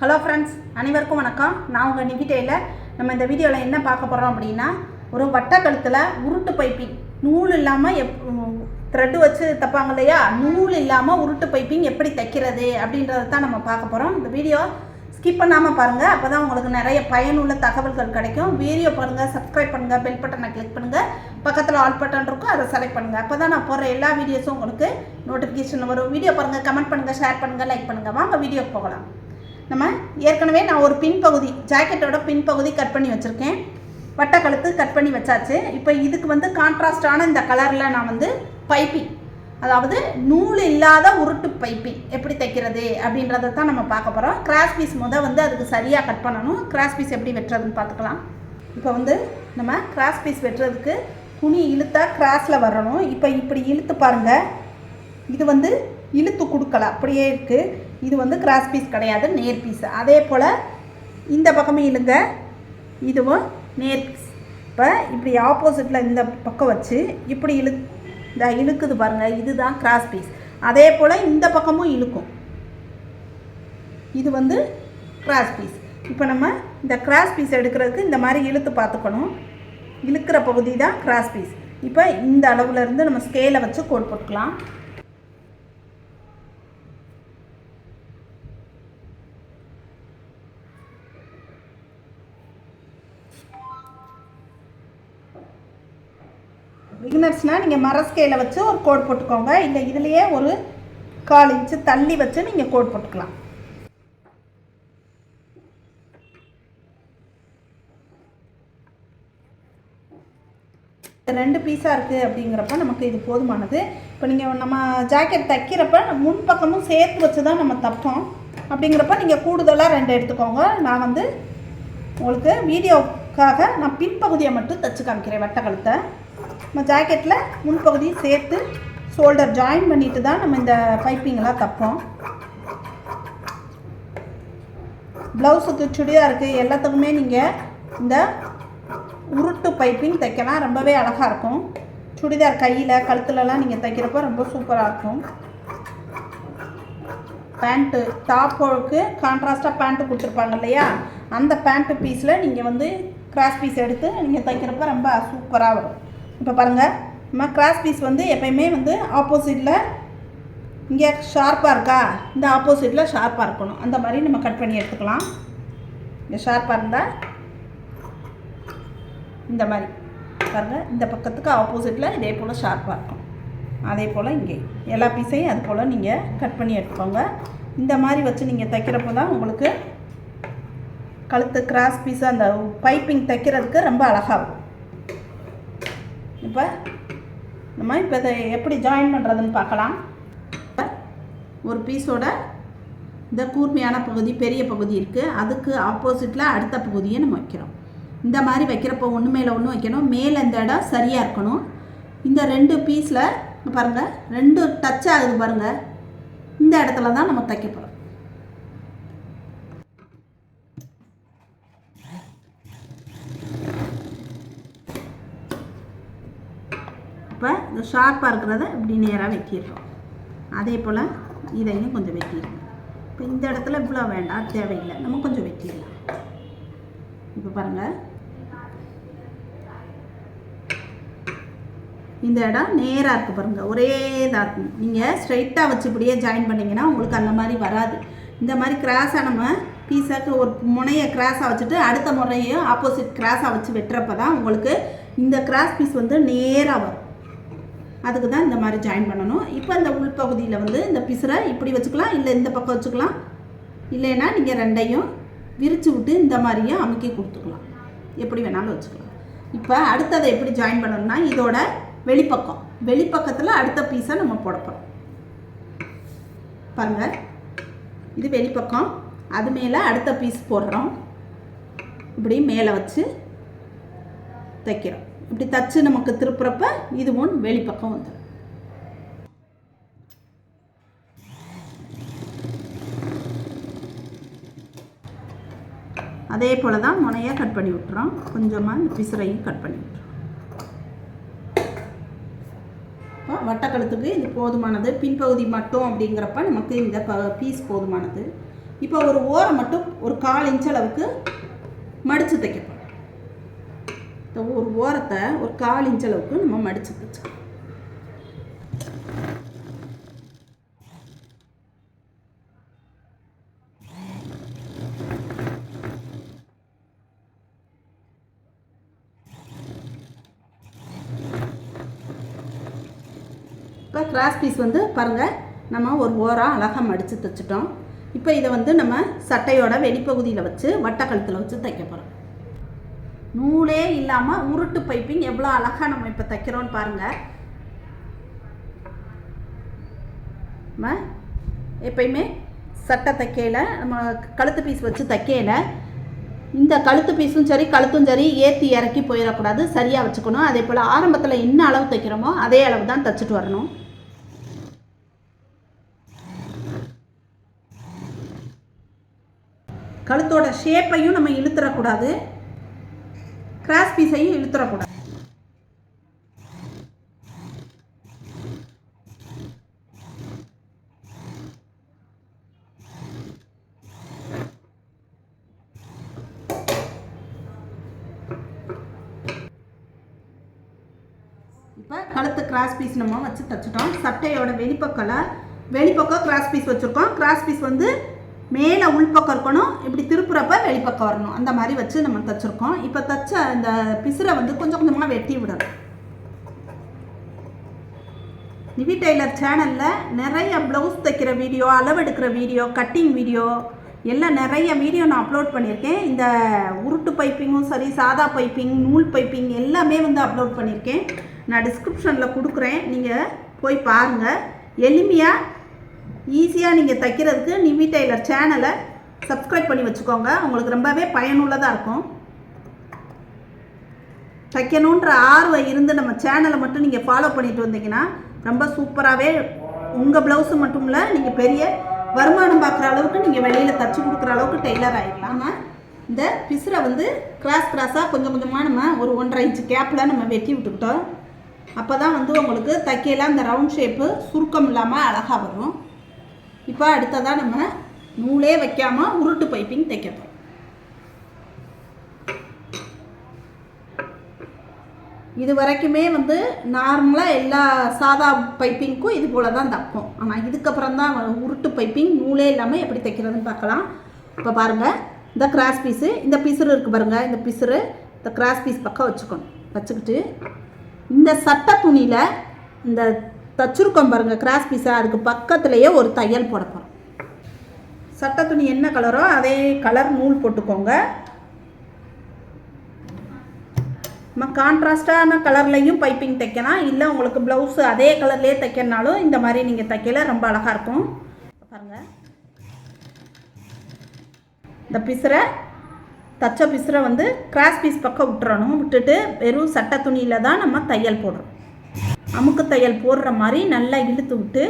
Hello friends அனைவருக்கும் வணக்கம். நான் உங்கள் நிகிட்டேயில் நம்ம இந்த வீடியோவில் என்ன பார்க்க போகிறோம் அப்படின்னா ஒரு வட்டக்கழுத்தில் உருட்டு பைப்பிங் நூல் இல்லாமல் எப் த்ரெட்டு வச்சு தைப்பாங்க இல்லையா? நூல் இல்லாமல் உருட்டு பைப்பிங் எப்படி தைக்கிறது அப்படின்றத தான் நம்ம பார்க்க போகிறோம் இந்த வீடியோ ஸ்கிப் பண்ணாமல் பாருங்கள் அப்போ தான் உங்களுக்கு நிறைய பயனுள்ள தகவல்கள் கிடைக்கும். வீடியோ பாருங்கள் சப்ஸ்கிரைப் பண்ணுங்கள் பெல் பட்டனை கிளிக் பண்ணுங்கள் பக்கத்தில் ஆல் பட்டன் இருக்கும் அதை செலக்ட் பண்ணுங்கள் அப்போ தான் நான் போடுற எல்லா வீடியோஸும் உங்களுக்கு நோட்டிஃபிகேஷன் வரும். வீடியோ பாருங்கள் கமெண்ட் பண்ணுங்கள் ஷேர் பண்ணுங்கள் லைக் பண்ணுங்கள் வாங்க வீடியோ போகலாம். நம்ம ஏற்கனவே நான் ஒரு பின்பகுதி ஜாக்கெட்டோட பின்பகுதி கட் பண்ணி வச்சுருக்கேன். வட்டக்கழுத்து கட் பண்ணி வச்சாச்சு. இப்போ இதுக்கு வந்து கான்ட்ராஸ்டான இந்த கலரில் நான் வந்து பைப்பிங் அதாவது நூல் இல்லாத உருட்டு பைப்பிங் எப்படி தைக்கிறது அப்படின்றத தான் நம்ம பார்க்க போகிறோம் கிராஸ் பீஸ் முத வந்து அதுக்கு சரியாக கட் பண்ணணும். கிராஸ் பீஸ் எப்படி வெட்டுறதுன்னு பார்த்துக்கலாம். இப்போ வந்து நம்ம கிராஸ் பீஸ் வெட்டுறதுக்கு துணி இழுத்தா கிராஸில் வரணும். இப்போ இப்படி இழுத்து பாருங்கள் இது வந்து இழுத்து கொடுக்கல. அப்படியே இருக்குது இது வந்து கிராஸ் பீஸ் கிடையாது நேர் பீஸ் அதே போல் இந்த பக்கமும் இழுங்க. இதுவும் நேர் பீஸ் இப்போ இப்படி ஆப்போசிட்டில் இந்த பக்கம் வச்சு இப்படி இழு இந்த இழுக்குது பாருங்கள் இதுதான் கிராஸ் பீஸ் அதே போல் இந்த பக்கமும் இழுக்கும். இது வந்து கிராஸ் பீஸ் இப்போ நம்ம இந்த கிராஸ் பீஸ் எடுக்கிறதுக்கு இந்த மாதிரி இழுத்து பார்த்துக்கணும். இழுக்கிற பகுதி தான் கிராஸ் பீஸ் இப்போ இந்த அளவுலேருந்து நம்ம ஸ்கேலை வச்சு கோட் போட்டுக்கலாம். பிகினர்ஸ்னால் நீங்கள் மர ஸ்கேலை வச்சு ஒரு கோட் போட்டுக்கோங்க. இல்லை இதுலேயே ஒரு கால் இன்ச்சு தள்ளி வச்சு நீங்கள் கோட் போட்டுக்கலாம். ரெண்டு பீஸாக இருக்குது அப்படிங்கிறப்ப நமக்கு இது போதுமானது. இப்போ நீங்கள் நம்ம ஜாக்கெட் தைக்கிறப்ப முன் பக்கமும் சேர்த்து வச்சு தான் நம்ம தைப்போம். அப்படிங்கிறப்ப நீங்கள் கூடுதலாக ரெண்டு எடுத்துக்கோங்க. நான் வந்து உங்களுக்கு வீடியோக்காக நான் பின்பகுதியை மட்டும் தைச்சு காமிக்கிறேன் வெட்டக்கழுத்தை. நம்ம ஜாக்கெட்டில் முன்பகுதியும் சேர்த்து ஷோல்டர் ஜாயின் பண்ணிட்டு தான் நம்ம இந்த பைப்பிங்கெல்லாம் தைப்போம். ப்ளவுஸுக்கு சுடிதாருக்கு எல்லாத்துக்குமே நீங்கள் இந்த உருட்டு பைப்பிங் தைக்கலாம். ரொம்பவே அழகாக இருக்கும். சுடிதார் கையில் கழுத்துலலாம் நீங்கள் தைக்கிறப்போ ரொம்ப சூப்பராக இருக்கும். பேண்ட்டு டாப்போக்கு கான்ட்ராஸ்டாக பேண்ட்டு கொடுத்துருப்பாங்க இல்லையா? அந்த பேண்ட்டு பீஸில் நீங்கள் வந்து கிராஸ் பீஸ் எடுத்து நீங்கள் தைக்கிறப்ப ரொம்ப சூப்பராக வரும். இப்போ பாருங்கள் நம்ம கிராஸ் பீஸ் வந்து எப்பயுமே வந்து ஆப்போசிட்டில் இங்கே ஷார்ப்பாக இருக்கா? இந்த ஆப்போசிட்டில் ஷார்ப்பாக இருக்கணும். அந்த மாதிரி நம்ம கட் பண்ணி எடுத்துக்கலாம். இங்கே ஷார்ப்பாக இருந்தால் இந்த மாதிரி. பாருங்கள் இந்த பக்கத்துக்கு ஆப்போசிட்டில் இதே போல் ஷார்ப்பாக இருக்கும். அதே போல் இங்கே. எல்லா பீஸையும் அது போல் நீங்கள் கட் பண்ணி எடுத்துக்கோங்க. இந்த மாதிரி வச்சு நீங்கள் தைக்கிறப்ப தான் உங்களுக்கு கழுத்து கிராஸ் பீஸ் அந்த பைப்பிங் தைக்கிறதுக்கு ரொம்ப அழகாக இருக்கும். இப்போ நம்ம இப்போ இதை எப்படி ஜாயின் பண்ணுறதுன்னு பார்க்கலாம். ஒரு பீஸோட இந்த கூர்மையான பகுதி பெரிய பகுதி இருக்குது அதுக்கு ஆப்போசிட்டில் அடுத்த பகுதியை நம்ம வைக்கிறோம். இந்த மாதிரி வைக்கிறப்போ ஒன்று மேலே ஒன்று வைக்கணும். மேலே இந்த இடம் சரியாக இருக்கணும். இந்த ரெண்டு பீஸில் பாருங்கள் ரெண்டு டச் ஆகுது பாருங்கள் இந்த இடத்துல தான் நம்ம தைக்க போகிறோம் இப்போ இந்த ஷார்ப்பாக இருக்கிறத இப்படி நேராக வெட்டிடுறோம். அதே போல் இதையும் கொஞ்சம் வெட்டிடுறோம். இப்போ இந்த இடத்துல இவ்வளோ வேண்டாம் தேவையில்லை. நம்ம கொஞ்சம் வெட்டிடலாம். இப்போ பாருங்கள் இந்த இடம் நேராக இருக்குது பாருங்கள் ஒரே இதாக இருக்கும். நீங்கள் ஸ்ட்ரைட்டாக வச்சு இப்படியே ஜாயின் பண்ணிங்கன்னா உங்களுக்கு அந்த மாதிரி வராது. இந்த மாதிரி கிராஸாக நம்ம பீஸாக்கு ஒரு முனையை கிராஸாக வச்சுட்டு அடுத்த முறையும் ஆப்போசிட் கிராஸாக வச்சு வெட்டுறப்ப தான் உங்களுக்கு இந்த கிராஸ் பீஸ் வந்து நேராக வரும். அதுக்கு தான் இந்த மாதிரி ஜாயின் பண்ணணும். இப்போ இந்த உள்பகுதியில் வந்து இந்த பிசுரை இப்படி வச்சுக்கலாம் இல்லை இந்த பக்கம் வச்சுக்கலாம். இல்லைன்னா நீங்கள் ரெண்டையும் விரித்து விட்டு இந்த மாதிரியும் அமுக்கி கொடுத்துக்கலாம். எப்படி வேணாலும் வச்சுக்கலாம். இப்போ அடுத்ததை எப்படி ஜாயின் பண்ணணும்னா இதோட வெளிப்பக்கம். வெளிப்பக்கத்தில் அடுத்த பீஸை நம்ம போட போகிறோம் பாருங்கள் இது வெளிப்பக்கம். அது மேலே அடுத்த பீஸ் போடுறோம். இப்படி மேலே வச்சு தைக்கிறோம். இப்படி தச்சு நமக்கு திருப்புறப்ப இதுவும் வெளிப்பக்கம் வந்துடும் அதே போல் தான் முனையை கட் பண்ணி விட்டுறோம். கொஞ்சமாக இந்த பிசுறையும் கட் பண்ணி விட்டுறோம். இப்போ வட்டக்கழுத்துக்கு இது போதுமானது. பின்பகுதி மட்டும் அப்படிங்கிறப்ப நமக்கு இந்த ப பீஸ் போதுமானது. இப்போ ஒரு ஓரம் மட்டும் ஒரு கால் இன்ச் அளவுக்கு மடித்து தைக்கப்படும் ஒரு ஓரத்தை ஒரு கால் இன்ச் அளவுக்கு நம்ம மடித்து தைச்சோம் இப்போ கிராஸ் பீஸ் வந்து பாருங்கள் நம்ம ஒரு ஓரம் அழகாக மடித்து தைச்சிட்டோம் இப்போ இதை வந்து நம்ம சட்டையோட வெளிப்பகுதியில் வச்சு வட்டக்கழுத்தில் வச்சு தைக்க போகிறோம் நூலே இல்லாமல் உருட்டு பைப்பிங் எவ்வளோ அழகாக நம்ம இப்போ தைக்கிறோன்னு பாருங்கள் நம்ம எப்பயுமே சட்டை தைக்கையில் நம்ம கழுத்து பீஸ் வச்சு தைக்கையில் இந்த கழுத்து பீஸும் சரி கழுத்தும் சரி ஏற்றி இறக்கி போயிடக்கூடாது சரியாக வச்சுக்கணும். அதே போல் ஆரம்பத்தில் என்ன அளவு தைக்கிறோமோ அதே அளவு தான் தைச்சிட்டு வரணும். கழுத்தோட ஷேப்பையும் நம்ம இழுத்துறக்கூடாது கிராஸ் பீஸையும் இழுத்துறக்கூடாது இப்போ கழுத்து கிராஸ் பீஸ் நம்ம வச்சு தைச்சிட்டோம். சட்டையோட வெளிப்பக்கம்ல வெளிப்பக்கம் கிராஸ் பீஸ் வச்சுருக்கோம். கிராஸ் பீஸ் வந்து மேலே உள்பக்கம் இருக்கணும் இப்படி திருப்புறப்ப வெளிப்பக்கம் வரணும். அந்த மாதிரி வச்சு நம்ம தைச்சிருக்கோம். இப்போ தைச்ச இந்த பிசுரை வந்து கொஞ்சம் கொஞ்சமாக வெட்டி விடணும். நிவி டெய்லர் சேனலில் நிறைய ப்ளவுஸ் தைக்கிற வீடியோ அளவெடுக்கிற வீடியோ கட்டிங் வீடியோ எல்லாம் நிறைய வீடியோ நான் அப்லோட் பண்ணியிருக்கேன். இந்த உருட்டு பைப்பிங்கும் சரி சாதா பைப்பிங் நூல் பைப்பிங் எல்லாமே வந்து அப்லோட் பண்ணியிருக்கேன். நான் டிஸ்கிரிப்ஷனில் கொடுக்குறேன். நீங்கள் போய் பாருங்கள் எளிமையாக ஈஸியாக நீங்கள் தைக்கிறதுக்கு நிவி டெய்லர் சேனலை சப்ஸ்கிரைப் பண்ணி வச்சுக்கோங்க. உங்களுக்கு ரொம்பவே பயனுள்ளதாக இருக்கும். தைக்கணுன்ற ஆர்வம் இருந்து நம்ம சேனலை மட்டும் நீங்கள் ஃபாலோ பண்ணிட்டு வந்தீங்கன்னா ரொம்ப சூப்பராகவே உங்கள் ப்ளவுஸு மட்டும் இல்லை நீங்கள் பெரிய வருமானம் பார்க்குற அளவுக்கு நீங்கள் வெளியில் தச்சு கொடுக்குற அளவுக்கு டெய்லர் ஆகிடலாம் இந்த பிசுரை வந்து கிராஸ் கிராஸாக கொஞ்சம் கொஞ்சமாக நம்ம ஒரு ஒன்றரை இன்ச்சு கேப்பில் நம்ம வெட்டி விட்டுக்கிட்டோம். அப்போ தான் வந்து உங்களுக்கு தைக்கையில் அந்த ரவுண்ட் ஷேப்பு சுருக்கம் இல்லாமல் அழகாக வரும். இப்போ அடுத்ததாக நம்ம நூலே வைக்காமல் உருட்டு பைப்பிங் தைக்க போகிறோம் இது வரைக்குமே வந்து நார்மலாக எல்லா சாதா பைப்பிங்க்கும் இது போல தான் தைப்போம். ஆனால் இதுக்கப்புறம் தான் உருட்டு பைப்பிங் நூலே இல்லாமல் எப்படி தைக்கிறதுன்னு பார்க்கலாம். இப்போ பாருங்கள் இந்த கிராஸ் பீஸு இந்த பிசுறு இருக்குது பாருங்கள் இந்த பிசுறு இந்த கிராஸ் பீஸ் பக்கம் வச்சுக்கணும். வச்சுக்கிட்டு இந்த சட்டை துணியில் இந்த தச்சுருக்கோம் பாருங்கள் கிராஸ் பீஸாக அதுக்கு பக்கத்துலேயே ஒரு தையல் போட போகிறோம் சட்டை துணி என்ன கலரோ அதே கலர் நூல் போட்டுக்கோங்க. நம்ம கான்ட்ராஸ்டான கலர்லையும் பைப்பிங் தைக்கலாம். இல்லை உங்களுக்கு ப்ளவுஸு அதே கலர்லேயே தைக்கணுனாலும் இந்த மாதிரி நீங்கள் தைக்கல ரொம்ப அழகாக இருக்கும். பாருங்கள் இந்த பிசுரை தச்ச பிசுரை வந்து கிராஸ் பீஸ் பக்கம் விட்டுறணும். விட்டுட்டு வெறும் சட்டை துணியில் தான் நம்ம தையல் போடுறோம். அமுக்கு தையல் போடுற மாதிரி நல்லா இழுத்து விட்டு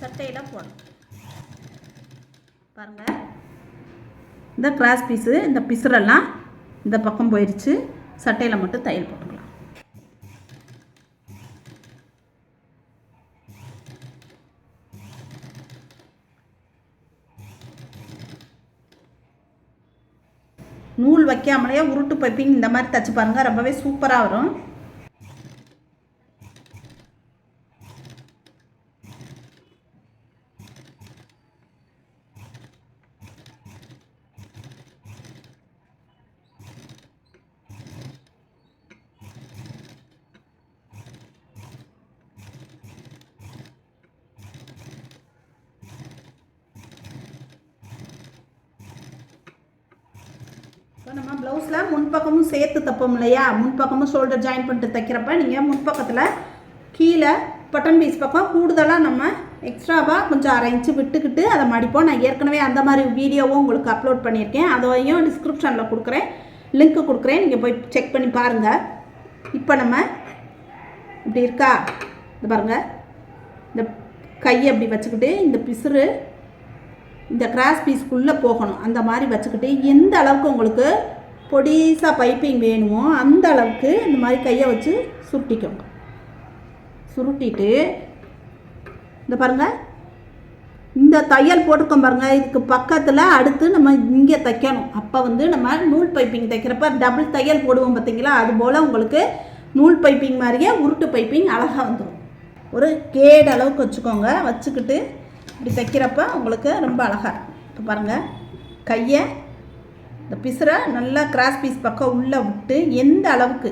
சட்டையில் போடணும். பாருங்கள் இந்த கிராஸ் பீஸு இந்த பிசுரெல்லாம் இந்த பக்கம் போயிடுச்சு சட்டையில் மட்டும் தையல் போட்டுக்கலாம். நூல் வைக்காமலேயே உருட்டு பைப்பிங் இந்த மாதிரி தச்சு பாருங்கள் ரொம்பவே சூப்பராக வரும். இப்போ நம்ம ப்ளவுஸில் முன்பக்கமும் சேர்த்து தைப்போம் இல்லையா? முன்பக்கமும் ஷோல்டர் ஜாயின் பண்ணிட்டு தைக்கிறப்ப நீங்கள் முன்பக்கத்தில் கீழே பட்டன் பீஸ் பக்கம் கூடுதலாக நம்ம எக்ஸ்ட்ராவாக கொஞ்சம் அரை இன்ச்சு விட்டுக்கிட்டு அதை மடிப்போம். நான் ஏற்கனவே அந்த மாதிரி வீடியோவும் உங்களுக்கு அப்லோட் பண்ணியிருக்கேன். அதையும் டிஸ்கிரிப்ஷனில் கொடுக்குறேன். லிங்க்கு கொடுக்குறேன். நீங்கள் போய் செக் பண்ணி பாருங்கள் இப்போ நம்ம இப்படி இருக்கா? இந்த பாருங்கள் இந்த கையை அப்படி வச்சுக்கிட்டு இந்த பிசுறு இந்த கிராஸ் பீஸ்க்குள்ளே போகணும். அந்த மாதிரி வச்சுக்கிட்டு எந்த அளவுக்கு உங்களுக்கு பொடிசாக பைப்பிங் வேணுமோ அந்த அளவுக்கு இந்த மாதிரி கையை வச்சு சுருட்டிக்கோங்க. சுருட்டிட்டு இந்த பாருங்கள் இந்த தையல் போட்டுக்கோம் பாருங்கள் இதுக்கு பக்கத்தில் அடுத்து நம்ம இங்கே தைக்கணும். அப்போ வந்து நம்ம நூல் பைப்பிங் தைக்கிறப்ப டபுள் தையல் போடுவோம் பார்த்தீங்களா? அது போல் உங்களுக்கு நூல் பைப்பிங் மாதிரியே உருட்டு பைப்பிங் அழகாக வந்துடும் ஒரு கேடு அளவுக்கு வச்சுக்கோங்க. வச்சுக்கிட்டு இப்படி தைக்கிறப்ப உங்களுக்கு ரொம்ப அழகாக இருக்கும். இப்போ பாருங்கள் கையை இந்த பிசுரை நல்லா கிராஸ் பீஸ் பக்கம் உள்ளே விட்டு எந்த அளவுக்கு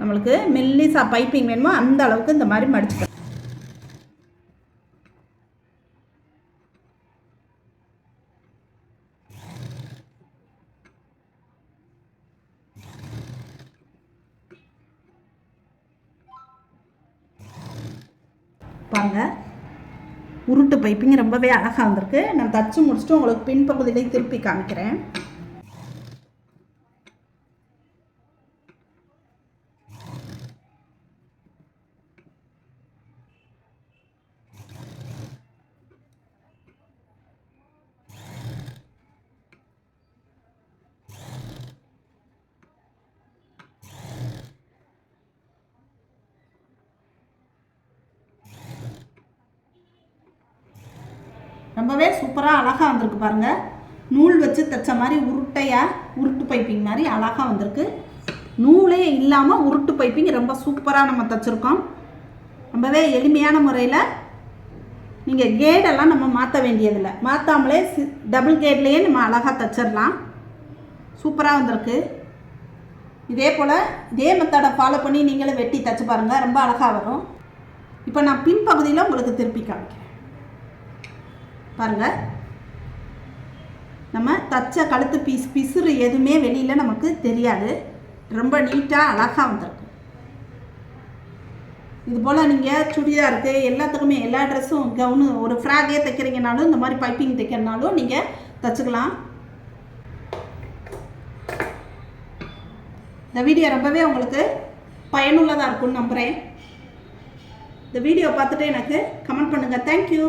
நம்மளுக்கு மெல்லிசா பைப்பிங் வேணுமோ அந்த அளவுக்கு இந்த மாதிரி மடிச்சுக்கலாம் மூட்டு பைப்பிங் ரொம்பவே அழகாக வந்திருக்கு. நான் தச்சு முடிச்சுட்டு உங்களுக்கு பின்பகுதியிலே திருப்பி காமிக்கிறேன். ரொம்பவே சூப்பராக அழகாக வந்திருக்கு பாருங்கள் நூல் வச்சு தைச்ச மாதிரி உருட்டையாக உருட்டு பைப்பிங் மாதிரி அழகாக வந்திருக்கு. நூலே இல்லாமல் உருட்டு பைப்பிங் ரொம்ப சூப்பராக நம்ம தைச்சிருக்கோம். ரொம்பவே எளிமையான முறையில் நீங்கள் கேடெல்லாம் நம்ம மாற்ற வேண்டியதில்லை. மாற்றாமலே சி டபுள் கேட்லேயே நம்ம அழகாக தைச்சிடலாம் சூப்பராக வந்திருக்கு. இதே போல் இதே மெத்தடை ஃபாலோ பண்ணி நீங்களும் வெட்டி தைச்சி பாருங்கள் ரொம்ப அழகாக வரும். இப்போ நான் பின்பகுதியில் உங்களுக்கு திருப்பி காமிக்கிறேன். பாருங்கள் நம்ம தச்ச கழுத்து பீஸ் பிசுறு எதுவுமே வெளியில் நமக்கு தெரியாது. ரொம்ப நீட்டாக அழகாக வந்திருக்கு. இது போல் நீங்கள் சுடிதாருக்கு எல்லாத்துக்குமே எல்லா ட்ரெஸ்ஸும் கவுனு ஒரு ஃப்ராகே தைக்கிறீங்கனாலும் இந்த மாதிரி பைப்பிங் தைக்கிறனாலும் நீங்கள் தச்சுக்கலாம். இந்த வீடியோ ரொம்பவே உங்களுக்கு பயனுள்ளதாக இருக்கும்னு நம்புகிறேன் இந்த வீடியோ பார்த்துட்டு எனக்கு கமெண்ட் பண்ணுங்கள் தேங்க்யூ